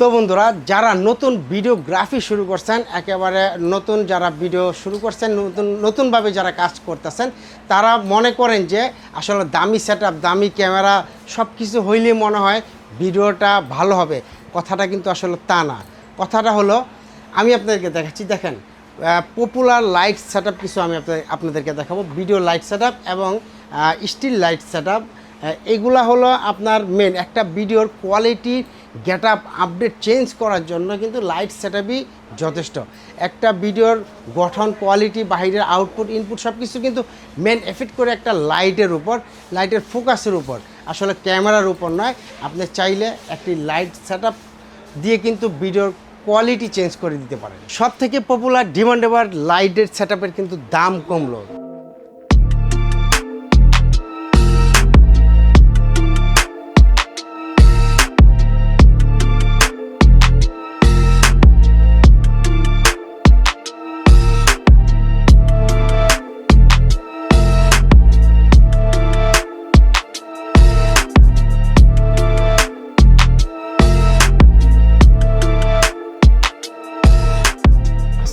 তো বন্ধুরা, যারা নতুন ভিডিওগ্রাফি শুরু করছেন, একেবারে নতুন যারা ভিডিও শুরু করছেন, নতুন, নতুনভাবে যারা কাজ করতেছেন, তারা মনে করেন যে আসলে দামি সেট দামি ক্যামেরা সব কিছু হইলে মনে হয় ভিডিওটা ভালো হবে। কথাটা কিন্তু আসলে তা না। কথাটা হলো, আমি আপনাদেরকে দেখাচ্ছি, দেখেন পপুলার লাইট সেট কিছু আমি আপনাদেরকে দেখাবো। ভিডিও লাইট সেট এবং স্টিল লাইট সেট এগুলা হলো আপনার মেন একটা ভিডিওর quality get up update change করার জন্য কিন্তু লাইট সেট যথেষ্ট। একটা ভিডিওর গঠন, কোয়ালিটি বাহিরের আউটপুট, ইনপুট সব কিছু কিন্তু মেন এফেক্ট করে একটা লাইটের উপর, লাইটের ফোকাসের উপর। আসলে ক্যামেরার উপর নয়, আপনি চাইলে একটি লাইট সেট দিয়ে কিন্তু ভিডিওর কোয়ালিটি চেঞ্জ করে দিতে পারেন। সব থেকে পপুলার ডিমান্ডেবল লাইটের সেট কিন্তু দাম কমলো।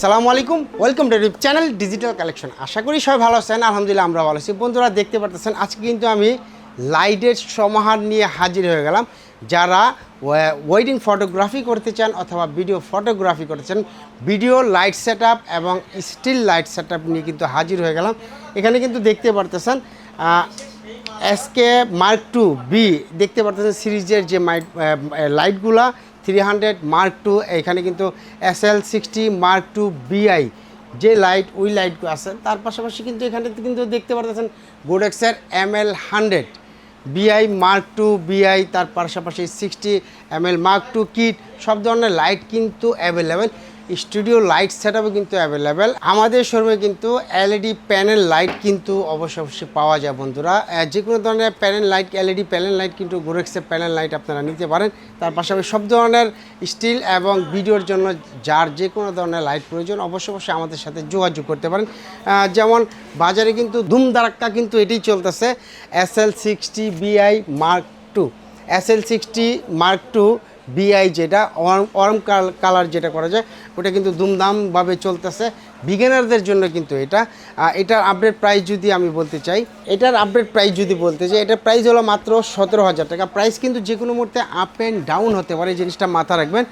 আসসালামু আলাইকুম। Welcome to channel digital collection আশা করি সবাই ভালো আছেন, আলহামদুলিল্লাহ আমরা ভালো আছি। বন্ধুরা, দেখতে পারতেছেন, আজকে কিন্তু আমি লাইটের সমাহার নিয়ে হাজির হয়ে গেলাম। যারা ওয়েডিং ফটোগ্রাফি করতে চান অথবা ভিডিও ফটোগ্রাফি করতে চান ভিডিও লাইট সেট এবং স্টিল লাইট সেট নিয়ে কিন্তু হাজির হয়ে গেলাম। এখানে কিন্তু দেখতে পারতেছেন এসকে মার্ক টু বি দেখতে পারতেছেন সিরিজের যে মাইট লাইটগুলা থ্রি হান্ড্রেড মার্ক টু এখানে কিন্তু S L sixty mark two Bi যে লাইট ওই লাইটগুলো আছে। তার পাশাপাশি কিন্তু এখানে কিন্তু দেখতে পারতেছেন গোডেক্সের M L hundred Bi mark two Bi তার পাশাপাশি sixty M L mark two kit সব ধরনের লাইট কিন্তু অ্যাভেলেবেল স্টুডিও লাইট সেট কিন্তু অ্যাভেলেবেল। আমাদের শোরুমে কিন্তু এলইডি প্যানেল লাইট কিন্তু অবশ্যই অবশ্যই পাওয়া যায় বন্ধুরা। যে কোনো ধরনের panel light, LED panel light কিন্তু গোরেক্সের প্যানেল লাইট আপনারা নিতে পারেন। তার পাশাপাশি সব ধরনের স্টিল এবং ভিডিওর জন্য যার যে কোনো ধরনের লাইট প্রয়োজন অবশ্য অবশ্যই আমাদের সাথে যোগাযোগ করতে পারেন। যেমন বাজারে কিন্তু ধুমধারাক্কা কিন্তু এটাই চলতেছে। S L sixty Bi mark two S L sixty mark two Bi যেটা অরম কালার যেটা করা যায়, ওটা কিন্তু দুমদামভাবে চলতেছে। বিগিনারদের জন্য কিন্তু এটা। এটার আপডেট প্রাইস যদি আমি বলতে চাই, এটার আপডেট প্রাইস যদি বলতে চাই এটার প্রাইস হলো মাত্র সতেরো হাজার টাকা। প্রাইস কিন্তু যে কোনো মুহূর্তে আপ অ্যান্ড ডাউন হতে পারে, জিনিসটা মাথা রাখবেন।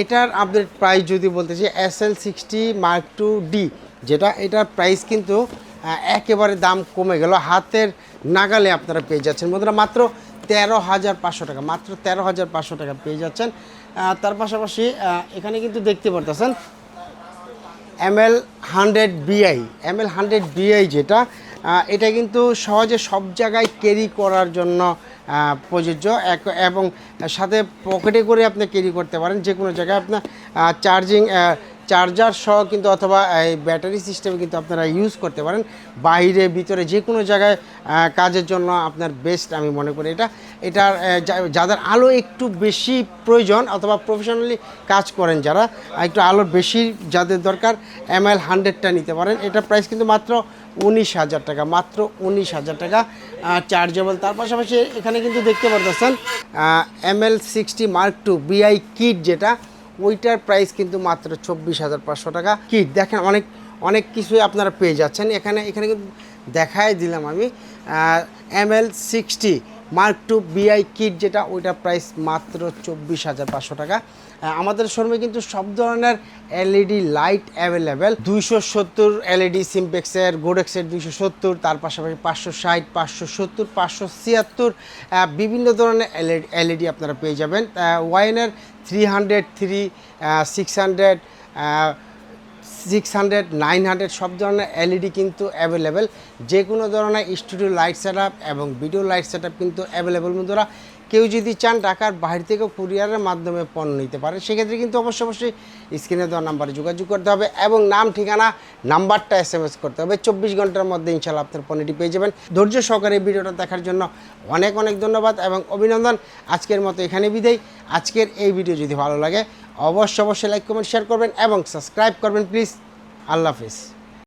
এটার আপডেট প্রাইস যদি বলতে চাই S L sixty mark two D যেটা, এটার প্রাইস কিন্তু একেবারে দাম কমে গেল। হাতের নাগালে আপনারা পেয়ে যাচ্ছেন। বন্ধুরা, মাত্র তেরো হাজার পাঁচশো টাকা, মাত্র তেরো হাজার পাঁচশো টাকা পেয়ে যাচ্ছেন। তার পাশাপাশি এখানে কিন্তু দেখতে পারতেছেন M L hundred Bi, M L hundred Bi যেটা এটা কিন্তু সহজে সব জায়গায় ক্যারি করার জন্য প্রযোজ্য। এবং সাথে পকেটে করে আপনি ক্যারি করতে পারেন যে কোনো জায়গায় আপনার চার্জিং চার্জার সহ কিন্তু অথবা, এই ব্যাটারি সিস্টেম কিন্তু আপনারা ইউজ করতে পারেন। বাইরে, ভিতরে যে কোনো জায়গায় কাজের জন্য আপনার বেস্ট আমি মনে করি এটা। এটার যাদের আলো একটু বেশি প্রয়োজন অথবা প্রফেশনালি কাজ করেন যারা একটু আলো বেশি যাদের দরকার এম এল হান্ড্রেডটা নিতে পারেন। এটা প্রাইস কিন্তু মাত্র উনিশ হাজার টাকা, মাত্র উনিশ হাজার টাকা চার্জেবল তার পাশাপাশি এখানে কিন্তু দেখতে পারতেছেন M L sixty mark two Bi kit যেটা ওইটার প্রাইস কিন্তু মাত্র চব্বিশ হাজার পাঁচশো টাকা। কিট দেখেন অনেক অনেক কিছুই আপনারা পেয়ে যাচ্ছেন। এখানে এখানে কিন্তু দেখাই দিলাম আমি M L sixty mark two Bi kit যেটা ওইটার প্রাইস মাত্র চব্বিশ হাজার পাঁচশো টাকা। আমাদের শোরুমে কিন্তু সব ধরনের এলইডি লাইট অ্যাভেলেবেল দুইশো সত্তর এলইডি সিমপেক্সের গোডেক্সের দুইশো সত্তর, তার পাশাপাশি পাঁচশো ষাট, পাঁচশো সত্তর, পাঁচশো ছিয়াত্তর বিভিন্ন ধরনের এলইডি আপনারা পেয়ে যাবেন। ওয়াইনের three hundred three six hundred six hundred, nine hundred সব ধরনের এলইডি কিন্তু অ্যাভেলেবেল। যে কোনো ধরনের স্টুডিও লাইট সেট এবং ভিডিও লাইট সেট কিন্তু অ্যাভেলেবেল বন্ধুরা। কেউ যদি চান ঢাকার বাইরে থেকেও কুরিয়ারের মাধ্যমে পণ্য নিতে পারে সেক্ষেত্রে কিন্তু অবশ্যই অবশ্যই স্ক্রিনে দেওয়া নাম্বারে যোগাযোগ করতে হবে এবং নাম, ঠিকানা, নাম্বারটা এস এম এস করতে হবে। চব্বিশ ঘণ্টার মধ্যে ইনশাল্লাহ আপনার পণ্যটি পেয়ে যাবেন। ধৈর্য সহকারে ভিডিওটা দেখার জন্য অনেক অনেক ধন্যবাদ এবং অভিনন্দন। আজকের মতো এখানে বিদায়। আজকের এই ভিডিও যদি ভালো লাগে অবশ্যই অবশ্যই লাইক কমেন্ট শেয়ার করবেন এবং সাবস্ক্রাইব করবেন প্লিজ আল্লাহ হাফিজ।